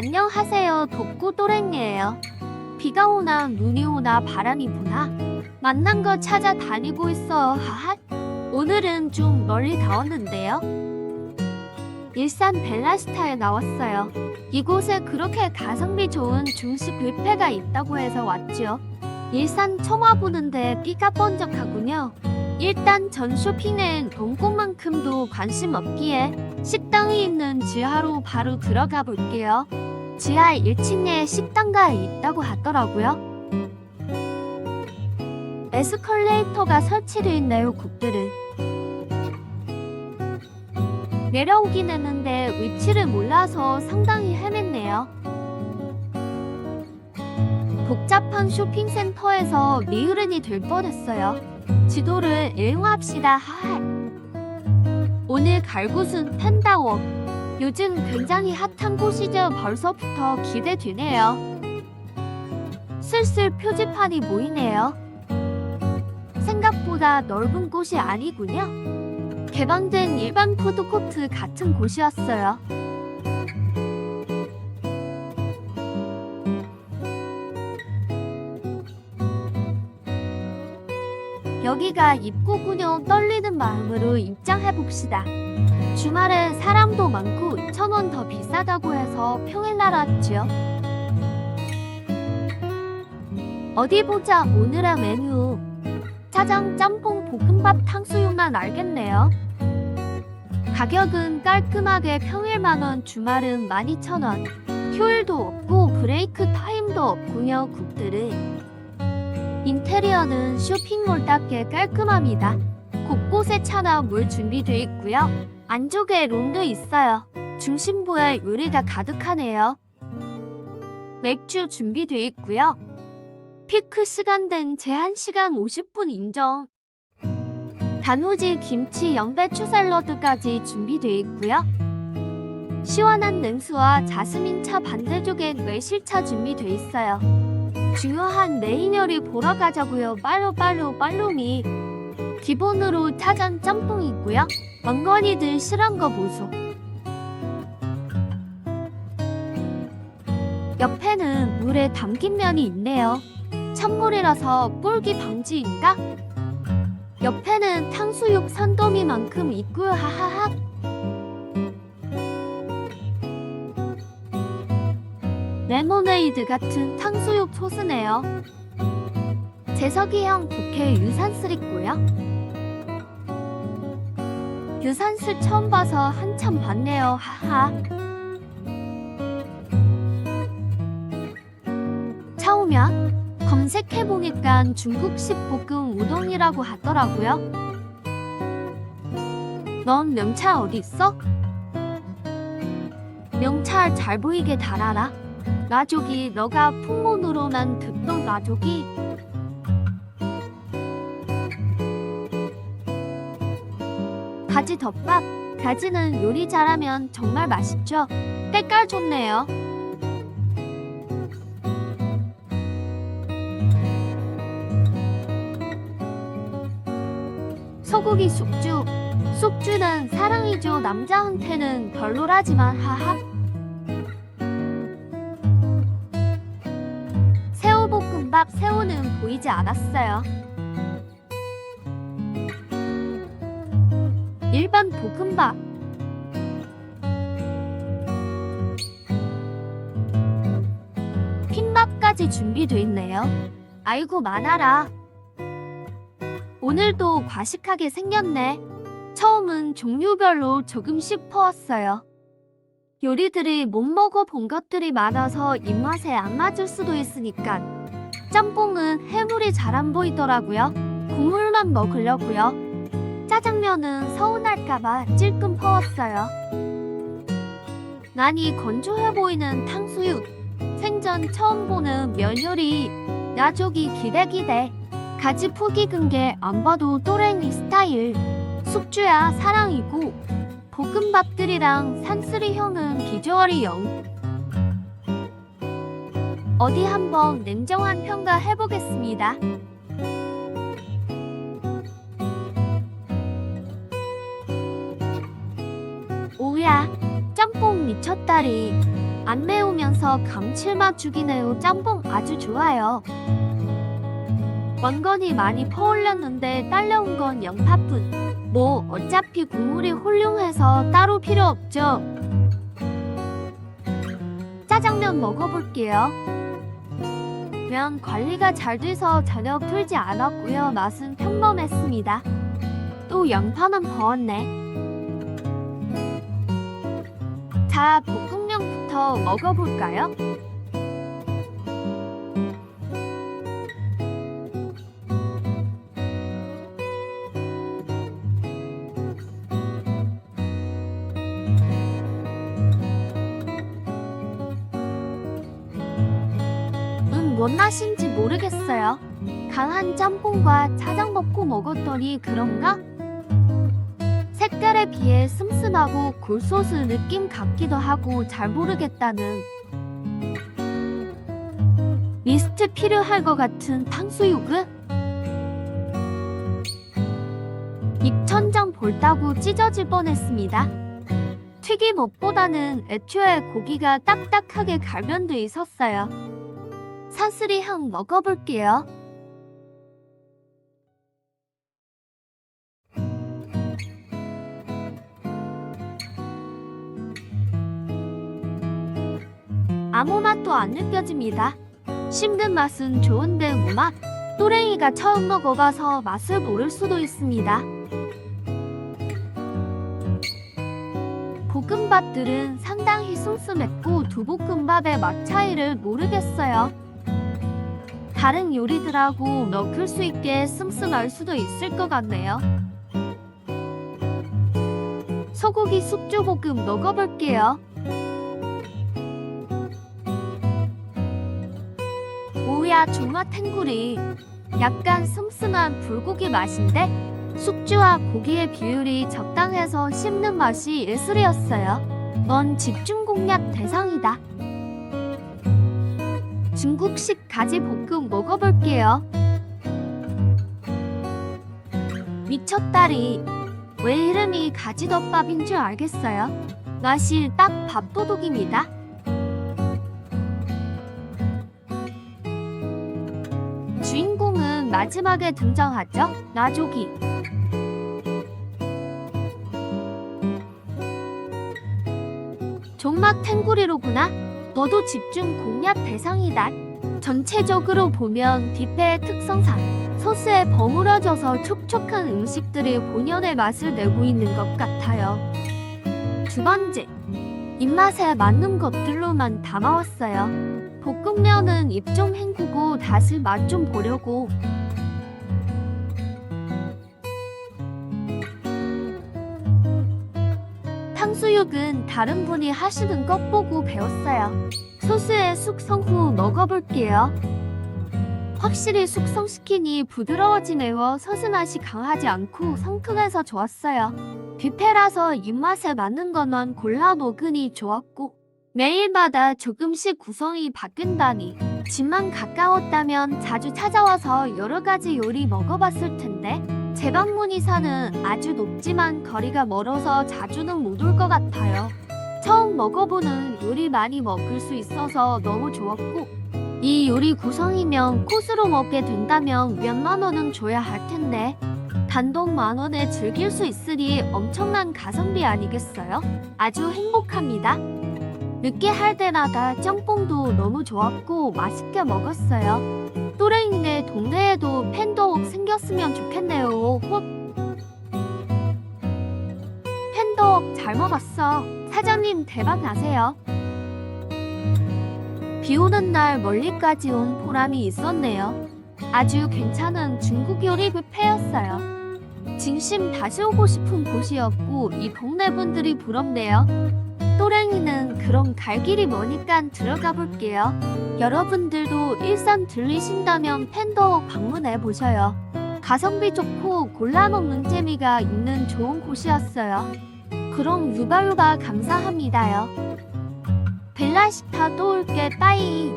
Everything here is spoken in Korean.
안녕하세요. 독고 또랭이에요. 비가 오나 눈이 오나 바람이 부나 만난 거 찾아다니고 있어. 하하. 오늘은 좀 멀리 가왔는데요. 일산 벨라스타에 나왔어요. 이곳에 그렇게 가성비 좋은 중식 뷔페가 있다고 해서 왔지요. 일산 처음 와보는데 삐가 번쩍하군요. 일단 전 쇼핑엔 돈꽃만큼도 관심 없기에 식당이 있는 지하로 바로 들어가 볼게요. 지하 1층에 식당가 있다고 하더라고요. 에스컬레이터가 설치되어 있네요, 국들은. 내려오긴 했는데 위치를 몰라서 상당히 헤맸네요. 복잡한 쇼핑센터에서 리으른이 될 뻔했어요. 지도를 읽어합시다. 하하. 오늘 갈 곳은 펜다워. 요즘 굉장히 핫한 곳이죠. 벌써부터 기대되네요. 슬슬 표지판이 보이네요. 생각보다 넓은 곳이 아니군요. 개방된 일반 푸드코트 같은 곳이었어요. 여기가 입구군요. 떨리는 마음으로 입장해 봅시다. 주말에 사람도 많고 2,000원 더 비싸다고 해서 평일 날 왔지요. 어디 보자 오늘의 메뉴. 짜장, 짬뽕, 볶음밥, 탕수육만 알겠네요. 가격은 깔끔하게 평일 만원, 주말은 12,000원. 휴일도 없고 브레이크 타임도 없군요, 국들은. 인테리어는 쇼핑몰답게 깔끔합니다. 곳곳에 차나 물 준비되어 있고요. 안쪽에 룸도 있어요. 중심부에 유리가 가득하네요. 맥주 준비되어 있고요. 피크 시간된 제한 시간 50분 인정. 단무지, 김치, 양배추 샐러드까지 준비되어 있고요. 시원한 냉수와 자스민차 반대쪽엔 매실차 준비되어 있어요. 중요한 메인 요리 보러 가자고요. 빨로 빨로 빨로미. 기본으로 짜장 짬뽕 있고요. 왕건이들 실한 거 보소. 옆에는 물에 담긴 면이 있네요. 찬물이라서 뿔기 방지인가? 옆에는 탕수육 산더미만큼 있고요. 하하하. 레모네이드 같은 탕수육 소스네요. 제석이형 부케 유산슬 있고요. 유산슬 처음 봐서 한참 봤네요. 하하. 처음이야? 검색해보니까 중국식 볶음 우동이라고 하더라고요. 넌 명찰 어디 있어? 명찰 잘 보이게 달아라. 나족이 너가 풍문으로만 듣던 나족이 가지 덮밥 가지는 요리 잘하면 정말 맛있죠? 때깔 좋네요. 소고기 숙주. 숙주는 사랑이죠. 남자한테는 별로라지만 하하. 새우볶음밥 새우는 보이지 않았어요. 일반 볶음밥 핀밥까지 준비돼 있네요. 아이고 많아라. 오늘도 과식하게 생겼네. 처음은 종류별로 조금씩 퍼왔어요. 요리들이 못 먹어본 것들이 많아서 입맛에 안 맞을 수도 있으니까 짬뽕은 해물이 잘 안 보이더라고요. 국물만 먹으려고요. 짜장면은 서운할까봐 찔끔 퍼왔어요. 난이 건조해 보이는 탕수육, 생전 처음 보는 면 요리, 나족이 기대기대. 가지 포기 근게 안 봐도 또랭이 스타일. 숙주야 사랑이고 볶음밥들이랑 산쓰리 형은 비주얼이 영. 어디 한번 냉정한 평가 해보겠습니다. 오야, 짬뽕 미쳤다리. 안 매우면서 감칠맛 죽이네요. 짬뽕 아주 좋아요. 원건이 많이 퍼올렸는데 딸려온 건 양파뿐. 뭐 어차피 국물이 훌륭해서 따로 필요 없죠. 짜장면 먹어볼게요. 면 관리가 잘 돼서 전혀 풀지 않았고요. 맛은 평범했습니다. 또 양파는 버었네. 자, 볶음면부터 먹어볼까요? 음, 뭔 맛인지 모르겠어요. 강한 짬뽕과 짜장 먹고 먹었더니 그런가? 색깔에 비해 슴슴하고 굴소스 느낌 같기도 하고 잘 모르겠다는 리스트 필요할 것 같은 탕수육은 입천장 볼따고 찢어질 뻔했습니다. 튀김옷보다는 애초에 고기가 딱딱하게 갈면돼 있었어요. 사슬이 향 먹어볼게요. 아무 맛도 안 느껴집니다. 씹는 맛은 좋은데 무맛. 또랭이가 처음 먹어봐서 맛을 모를 수도 있습니다. 볶음밥들은 상당히 슴슴했고 두볶음밥의 맛 차이를 모르겠어요. 다른 요리들하고 넣을 수 있게 슴슴할 수도 있을 것 같네요. 소고기 숙주볶음 먹어볼게요. 뭐야 존맛 탱구리 약간 슴슴한 불고기 맛인데 숙주와 고기의 비율이 적당해서 씹는 맛이 예술이었어요. 넌 집중 공략 대상이다. 중국식 가지 볶음 먹어볼게요. 미쳤다리. 왜 이름이 가지덮밥인 줄 알겠어요? 맛이 딱 밥도둑입니다. 마지막에 등장하죠. 나조기. 존맛 탱구리로구나. 너도 집중 공략 대상이다. 전체적으로 보면 뷔페의 특성상 소스에 버무려져서 촉촉한 음식들이 본연의 맛을 내고 있는 것 같아요. 두 번째, 입맛에 맞는 것들로만 담아왔어요. 볶음면은 입 좀 헹구고 다시 맛 좀 보려고. 수육은 다른 분이 하시는 것 보고 배웠어요. 소스에 숙성 후 먹어볼게요. 확실히 숙성시키니 부드러워지네요. 소스 맛이 강하지 않고 상큼해서 좋았어요. 뷔페라서 입맛에 맞는 것만 골라 먹으니 좋았고 매일마다 조금씩 구성이 바뀐다니 집만 가까웠다면 자주 찾아와서 여러 가지 요리 먹어봤을 텐데 재방문 이사는 아주 높지만 거리가 멀어서 자주는 못 올 것 같아요. 처음 먹어보는 요리 많이 먹을 수 있어서 너무 좋았고 이 요리 구성이면 코스로 먹게 된다면 몇만 원은 줘야 할 텐데 단돈 만 원에 즐길 수 있으니 엄청난 가성비 아니겠어요? 아주 행복합니다. 늦게 할 때마다 짬뽕도 너무 좋았고 맛있게 먹었어요. 또래이네 동네에도 팬더옥 생겼으면 좋겠네요. 호 팬더옥 잘 먹었어. 사장님 대박 나세요. 비 오는 날 멀리까지 온 보람이 있었네요. 아주 괜찮은 중국 요리 뷔페였어요. 진심 다시 오고 싶은 곳이었고 이 동네 분들이 부럽네요. 또랭이는 그럼 갈 길이 머니까 들어가 볼게요. 여러분들 도 일산 들리신다면 팬더 방문해 보셔요. 가성비 좋고 골라 먹는 재미가 있는 좋은 곳이었어요. 그럼 유바유바 감사합니다요. 벨라시타 또 올게 빠이.